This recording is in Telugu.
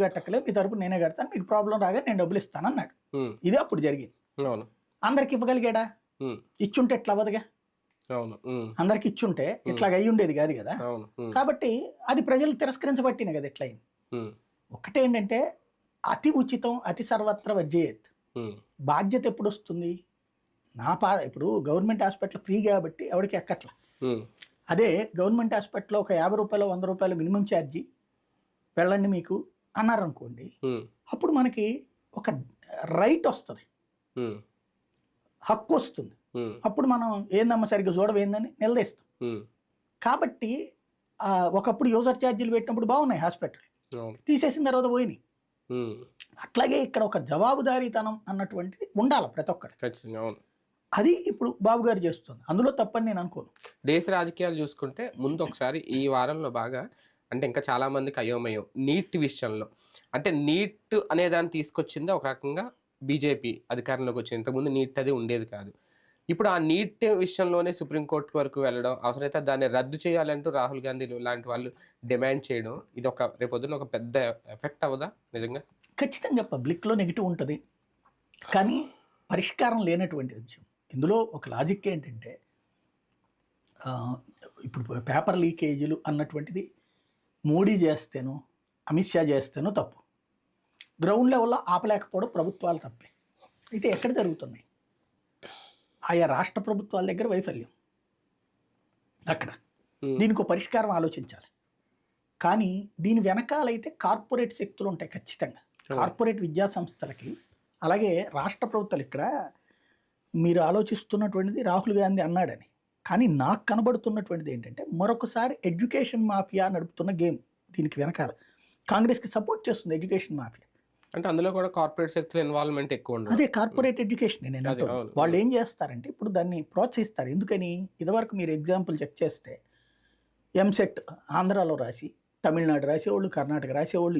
కట్టకలే మీ తరపు నేనే కడతాను. మీకు ప్రాబ్లం రాగా నేను డబ్బులు ఇస్తాను అన్నాడు. ఇది అప్పుడు జరిగింది. అందరికి ఇవ్వగలిగాడా? ఇచ్చుంటే ఎట్లా అవ్వదుగా? అందరికి ఇచ్చుంటే ఇట్లాగ అయ్యి ఉండేది కాదు కదా? కాబట్టి అది ప్రజలు తిరస్కరించబట్టిన కదా ఎట్లయింది? ఉమ్, ఒకటే ఏంటంటే అతి ఉచితం అతి సర్వత్ర వజ్జేయత్. బాధ్యత ఎప్పుడు వస్తుంది? నా పా ఇప్పుడు గవర్నమెంట్ హాస్పిటల్ ఫ్రీ కాబట్టి ఎవరికి ఎక్కట్ల? అదే గవర్నమెంట్ హాస్పిటల్లో ఒక యాభై రూపాయలు వంద రూపాయలు మినిమం ఛార్జీ. వెళ్ళండి మీకు. అన్నారనుకోండి ఉమ్, అప్పుడు మనకి ఒక రైట్ వస్తుంది. హక్కు వస్తుంది. అప్పుడు మనం ఏందమ్మా సరిగ్గా చూడవేందని నిలదీస్తాం. కాబట్టి ఒకప్పుడు యూజర్ ఛార్జీలు పెట్టినప్పుడు బాగున్నాయి హాస్పిటల్. తీసేసిన తర్వాత పోయినాయి. అట్లాగే ఇక్కడ ఒక జవాబుదారీతనం అన్నటువంటిది ఉండాలి ప్రతి ఒక్కటి. అది ఇప్పుడు బాబు గారు చేస్తుంది. అందులో తప్పని నేను అనుకోను. దేశ రాజకీయాలు చూసుకుంటే ముందు ఒకసారి ఈ వారంలో బాగా అంటే ఇంకా చాలా మందికి అయోమయం నీట్ విషయంలో. అంటే నీట్ అనే దాన్ని తీసుకొచ్చింది ఒక రకంగా బీజేపీ అధికారంలోకి వచ్చింది. ఇంతకుముందు నీట్ అది ఉండేది కాదు. ఇప్పుడు ఆ నీట్ విషయంలోనే సుప్రీంకోర్టు వరకు వెళ్ళడం అవసరమైతే దాన్ని రద్దు చేయాలంటూ రాహుల్ గాంధీ లాంటి వాళ్ళు డిమాండ్ చేయడం ఇది ఒక రేపొద్దున ఒక పెద్ద ఎఫెక్ట్ అవ్వదా నిజంగా? ఖచ్చితంగా పబ్లిక్లో నెగిటివ్ ఉంటుంది. కానీ పరిష్కారం లేనటువంటి విషయం. ఇందులో ఒక లాజిక్ ఏంటంటే ఇప్పుడు పేపర్ లీకేజీలు అన్నటువంటిది మోడీ చేస్తేనో అమిత్ షా చేస్తేనో తప్పు. గ్రౌండ్ లెవెల్లో ఆపలేకపోవడం ప్రభుత్వాలు తప్పే. అయితే ఎక్కడ జరుగుతున్నాయి? ఆయా రాష్ట్ర ప్రభుత్వాల దగ్గర వైఫల్యం. అక్కడ. దీనికి పరిష్కారం ఆలోచించాలి. కానీ దీని వెనకాలైతే కార్పొరేట్ శక్తులు ఉంటాయి ఖచ్చితంగా. కార్పొరేట్ విద్యా సంస్థలకి అలాగే రాష్ట్ర ప్రభుత్వాలు ఇక్కడ మీరు ఆలోచిస్తున్నటువంటిది రాహుల్ గాంధీ అన్నాడని. కానీ నాకు కనబడుతున్నటువంటిది ఏంటంటే మరొకసారి ఎడ్యుకేషన్ మాఫియా నడుపుతున్న గేమ్ దీనికి వెనకాల. కాంగ్రెస్కి సపోర్ట్ చేస్తుంది ఎడ్యుకేషన్ మాఫియా. అంటే అందులో కూడా కార్పొరేట్ శక్తుల ఇన్వాల్వ్మెంట్ ఎక్కువ అదే కార్పొరేట్ ఎడ్యుకేషన్ నేను. వాళ్ళు ఏం చేస్తారంటే ఇప్పుడు దాన్ని ప్రోత్సహిస్తారు. ఎందుకని? ఇదివరకు మీరు ఎగ్జాంపుల్ చెక్ చేస్తే ఎంసెట్ ఆంధ్రాలో రాసి తమిళనాడు రాసేవాళ్ళు కర్ణాటక రాసేవాళ్ళు